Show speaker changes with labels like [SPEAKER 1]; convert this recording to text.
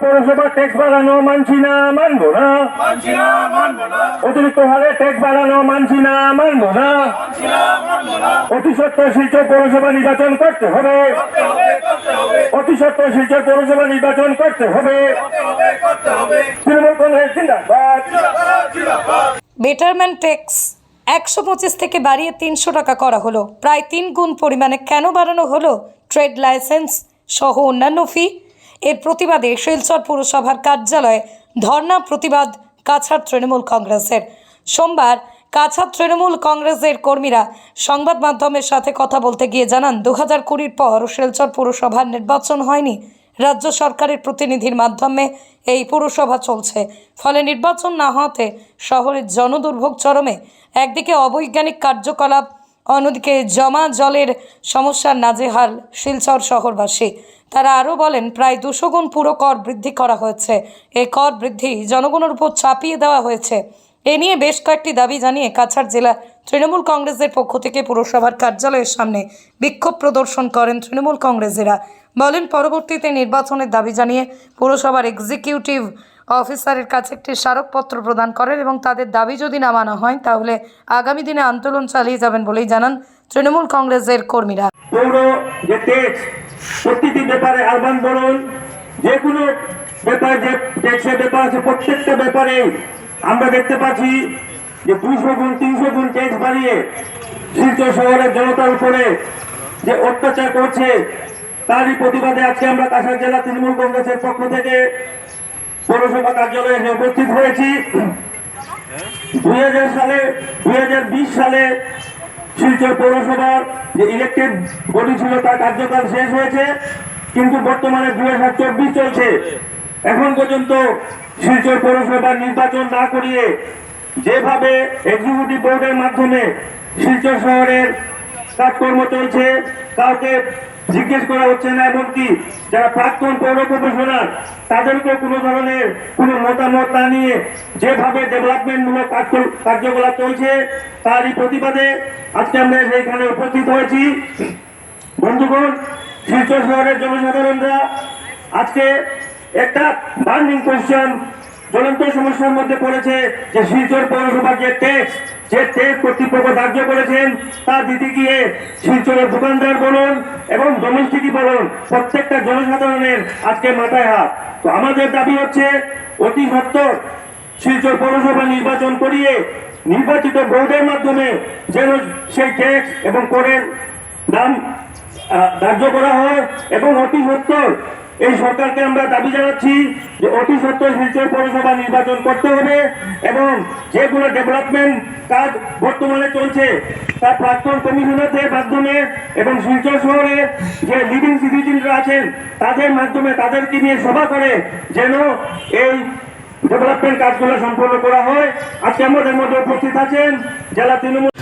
[SPEAKER 1] পৌরসভা ট্যাক্স বাড়ানো মানছি না মানবো না।
[SPEAKER 2] মানছি না মানব না।
[SPEAKER 1] অতিরিক্ত হারে ট্যাক্স বাড়ানো মানছি না মানবো না।
[SPEAKER 2] মানব না।
[SPEAKER 1] অতি সত্ত্বর শিলচর পৌরসভা নির্বাচন করতে হবে।
[SPEAKER 2] করতে হবে করতে
[SPEAKER 1] অতি সত্ত্বর শিলচর পৌরসভা নির্বাচন করতে হবে। তৃণমূল কংগ্রেস জিন্দাবাদ।
[SPEAKER 2] জিন্দাবাদ
[SPEAKER 3] ট্যাক্স একশো পঁচিশ থেকে বাড়িয়ে তিনশো টাকা করা হলো। প্রায় তিন গুণ পরিমাণে কেন বাড়ানো হলো? ট্রেড লাইসেন্স সহ অন্যান্য ফি এর প্রতিবাদে শিলচর পুরসভার কার্যালয়ে ধর্ণা প্রতিবাদ কাছাড় তৃণমূল কংগ্রেসের। সোমবার কাছাড় তৃণমূল কংগ্রেসের কর্মীরা সংবাদ মাধ্যমের সাথে কথা বলতে গিয়ে জানান দু হাজার কুড়ির পর শিলচর পুরসভার নির্বাচন হয়নি। রাজ্য সরকারের প্রতিনিধির মাধ্যমে এই পুরসভা চলছে। ফলে নির্বাচন না হওয়াতে শহরের জনদুর্ভোগ চরমে। একদিকে অবৈজ্ঞানিক কার্যকলাপ অন্যদিকে জমা জলের সমস্যার নাজেহাল শিলচর শহরবাসী। তারা আরও বলেন, প্রায় দুশো গুণ পুরো কর বৃদ্ধি করা হয়েছে। এই কর বৃদ্ধি জনগণের উপর চাপিয়ে দেওয়া হয়েছে। এ নিয়ে বেশ কয়েকটি দাবি জানিয়ে কাছাড় জেলা তৃণমূল কংগ্রেসের পক্ষ থেকে পুরসভার কার্যালয়ের সামনে বিক্ষোভ প্রদর্শন করেন তৃণমূল কংগ্রেসেরা। বলেন, পরবর্তীতে নির্বাচনের দাবি জানিয়ে পুরসভার এক্সিকিউটিভ অফিসারের কাছে একটি স্মারকপত্র প্রদান করেন এবং তাদের দাবি যদি না মানা হয়, তাহলে আগামী দিনে আন্দোলন চালিয়ে যাবেন বলেই জানান তৃণমূল কংগ্রেসের কর্মীরা।
[SPEAKER 1] পৌর ব্যাপারে যে কোনো ব্যাপার যে ব্যাপারে আমরা দেখতে পাচ্ছি যে দুশো গুণ, তিনশো গুণ ট্যাক্স বাড়িয়ে শিলচর শহরের জনতার উপরে যে অত্যাচার করছে, তারই প্রতিবাদে আজকে আমরা কাছাড় জেলা তৃণমূল কংগ্রেসের পক্ষ থেকে পৌরসভা কার্যালয়ে এসে উপস্থিত হয়েছি। দুই হাজার সালে দুই হাজার বিশ সালে শিলচর পৌরসভার যে ইলেকটেড বডি ছিল তার কার্যকাল শেষ হয়েছে, কিন্তু বর্তমানে দুই হাজার চব্বিশ চলছে। এখন পর্যন্ত শিলচর পৌরসভার নির্বাচন না করিয়ে যেভাবে এক্সিকিউটিভ বোর্ডের মাধ্যমে শিলচর শহরের কাজকর্ম চলছে কাউকে জিজ্ঞেস করা হচ্ছে না, এমনকি যারা প্রাক্তন পৌর কমিশনার তাদেরকে কোনো ধরনের কোনো মতামত না নিয়ে যেভাবে ডেভেলপমেন্টমূলক কার্য- কার্যকলাপ চলছে, তারই প্রতিবাদে আজকে আমরা সেইখানে উপস্থিত হয়েছি। বন্ধুগণ, শিলচর শহরের জনসাধারণরা, আজকে একটা বার্নিং কোয়েশ্চন জ্বলন্ত সমস্যার মধ্যে পড়েছে যে শিলচর পৌরসভার যে ট্যাক্স যে ট্যাক্স কর্তৃপক্ষ ধার্য করেছেন তা দিতে গিয়ে শিলচরের দোকানদার বলুন এবং ডোমেস্টিকই বলুন, প্রত্যেকটা জনসাধারণের আজকে মাথায় হাত। তো আমাদের দাবি হচ্ছে, অতি সত্তর শিলচর পৌরসভা নির্বাচন করিয়ে নির্বাচিত বোর্ডের মাধ্যমে যেন সেই ট্যাক্স এবং করের দাম ধার্য করা হয় এবং অতি সত্তর এই সরকারকে আমরা দাবি জানাচ্ছি যে অতি সত্তর শিলচর পৌরসভা নির্বাচন করতে হবে এবং যেগুলো ডেভেলপমেন্ট কাজ বর্তমানে চলছে, তার প্রাক্তন কমিশনারদের মাধ্যমে এবং শিলচর শহরে যে লিভিং সিটিজেনরা আছেন, তাদের মাধ্যমে তাদেরকে নিয়ে সভা করে যেন এই ডেভেলপমেন্ট কাজগুলো সম্পন্ন করা হয়। আজকে আমাদের মধ্যে উপস্থিত আছেন জেলা তৃণমূল